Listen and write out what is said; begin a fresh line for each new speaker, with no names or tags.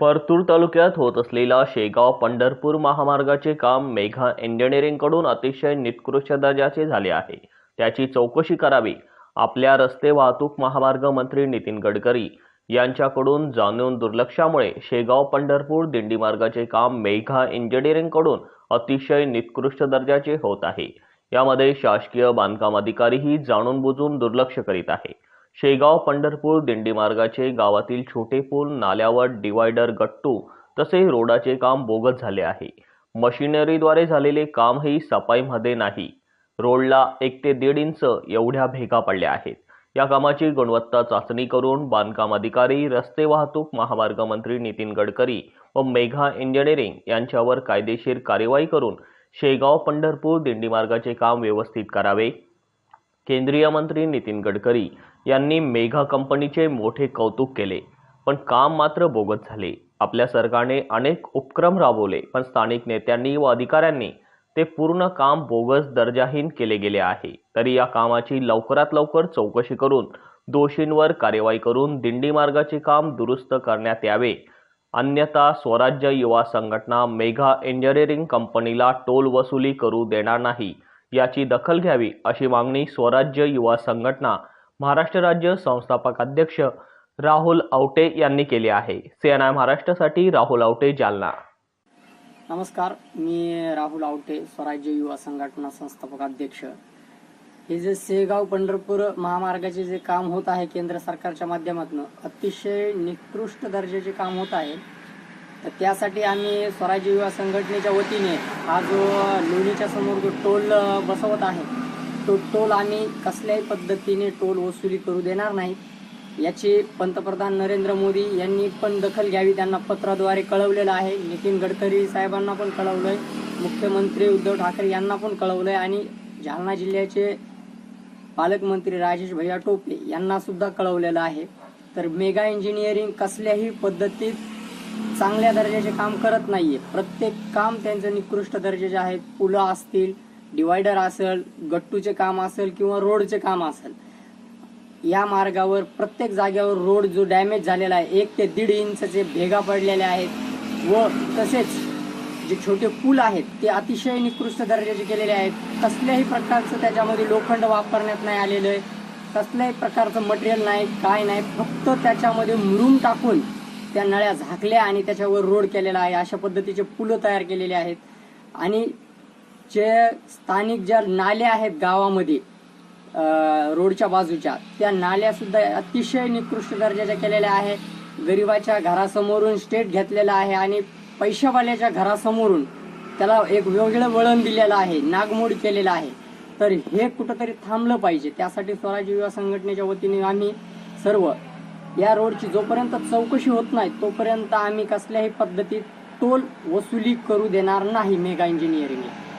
परतूर तालुक्यात होत असलेला शेगाव पंढरपूर महामार्गाचे काम मेघा इंजिनिअरिंगकडून अतिशय निकृष्ट दर्जाचे झाले आहे. त्याची चौकशी करावी आपल्या रस्ते वाहतूक महामार्ग मंत्री नितीन गडकरी यांच्याकडून जाणून दुर्लक्षामुळे शेगाव पंढरपूर दिंडी मार्गाचे काम मेघा इंजिनिअरिंगकडून अतिशय निकृष्ट दर्जाचे होत आहे. यामध्ये शासकीय बांधकाम अधिकारीही जाणून बुजून दुर्लक्ष करीत आहे. शेगाव पंढरपूर दिंडी मार्गाचे गावातील छोटे पूल नाल्यावर डिवायडर गट्टू तसे रोडाचे काम बोगस झाले आहे. मशिनरीद्वारे झालेले कामही सफाईमध्ये नाही. रोडला एक ते दीड इंच एवढ्या भेगा पडल्या आहेत. या कामाची गुणवत्ता चाचणी करून बांधकाम अधिकारी रस्ते वाहतूक महामार्ग मंत्री नितीन गडकरी व मेघा इंजिनिअरिंग यांच्यावर कायदेशीर कार्यवाही करून शेगाव पंढरपूर दिंडी मार्गाचे काम व्यवस्थित करावे केंद्रीय मंत्री नितीन गडकरी यांनी मेघा कंपनीचे मोठे कौतुक केले पण काम मात्र बोगत झाले. आपल्या सरकारने अनेक उपक्रम राबवले पण स्थानिक नेत्यांनी व अधिकाऱ्यांनी ते पूर्ण काम बोगस दर्जाहीन केले गेले आहे. तरी या कामाची लवकरात लवकर चौकशी करून दोषींवर कार्यवाही करून दिंडी मार्गाचे काम दुरुस्त करण्यात यावे. अन्यथा स्वराज्य युवा संघटना मेघा इंजिनिअरिंग कंपनीला टोल वसुली करू देणार नाही. याची दखल घ्यावी अशी मागणी स्वराज्य युवा संघटना महाराष्ट्र राज्य संस्थापक अध्यक्ष राहुल आवटे यांनी केली आहे. सीएनआय महाराष्ट्रासाठी राहुल आवटे जालना.
नमस्कार मी राहुल आवटे स्वराज्य युवा संघटना संस्थापक अध्यक्ष. हे जे सेगाव पंढरपूर महामार्गाचे जे काम होत आहे केंद्र सरकारच्या माध्यमातून अतिशय निकृष्ट दर्जाचे काम होत आहे. तर त्यासाठी आम्ही स्वराज्य युवा संघटनेच्या वतीने हा जो लोणीच्या समोर जो टोल बसवत आहे तो टोल आम्ही कसल्याही पद्धतीने टोल वसुली करू देणार नाही. याची पंतप्रधान नरेंद्र मोदी यांनी पण दखल घ्यावी त्यांना पत्राद्वारे कळवलेलं आहे. नितीन गडकरी साहेबांना पण कळवलं आहे मुख्यमंत्री उद्धव ठाकरे यांना पण कळवलं आहे आणि जालना जिल्ह्याचे पालकमंत्री राजेश भैया टोपे यांना सुद्धा कळवलेलं आहे. तर मेगा इंजिनिअरिंग कसल्याही पद्धतीत चांगल्या दर्जाचे काम करत नाहीये. प्रत्येक काम त्यांचं निकृष्ट दर्जाचे आहे पुलं असतील डिवायडर असेल गट्टूचे काम असेल किंवा रोडचे काम असेल. या मार्गावर प्रत्येक जागेवर रोड जो डॅमेज झालेला आहे एक ते दीड इंचचे भेगा पडलेले आहेत व तसेच जे छोटे पूल आहेत ते अतिशय निकृष्ट दर्जाचे केलेले आहेत. कसल्याही प्रकारचं त्याच्यामध्ये लोखंड वापरण्यात नाही आलेलं आहे. कसल्याही प्रकारचं मटेरियल नाही काय नाही. फक्त त्याच्यामध्ये मुरूम टाकून त्या नळ्या झाकल्या आणि त्याच्यावर रोड केलेला आहे. अशा पद्धतीचे पुलं तयार केलेले आहेत. आणि जे स्थानिक ज्या नाल्या आहेत गावामध्ये रोडच्या बाजूच्या त्या नाल्या सुद्धा अतिशय निकृष्ट दर्जाच्या केलेल्या आहे. गरिबाच्या घरासमोरून स्टेट घेतलेला आहे आणि पैशावाल्याच्या घरासमोरून त्याला एक वेगळं वळण दिलेलं आहे नागमोड केलेलं आहे. तर हे कुठंतरी थांबलं पाहिजे. त्यासाठी स्वराज्य युवा संघटनेच्या वतीने आम्ही सर्व या रोडची जोपर्यंत चौकशी होत नाही तोपर्यंत आम्ही कसल्याही पद्धतीत टोल वसुली करू देणार नाही मेगा इंजिनिअरिंगला.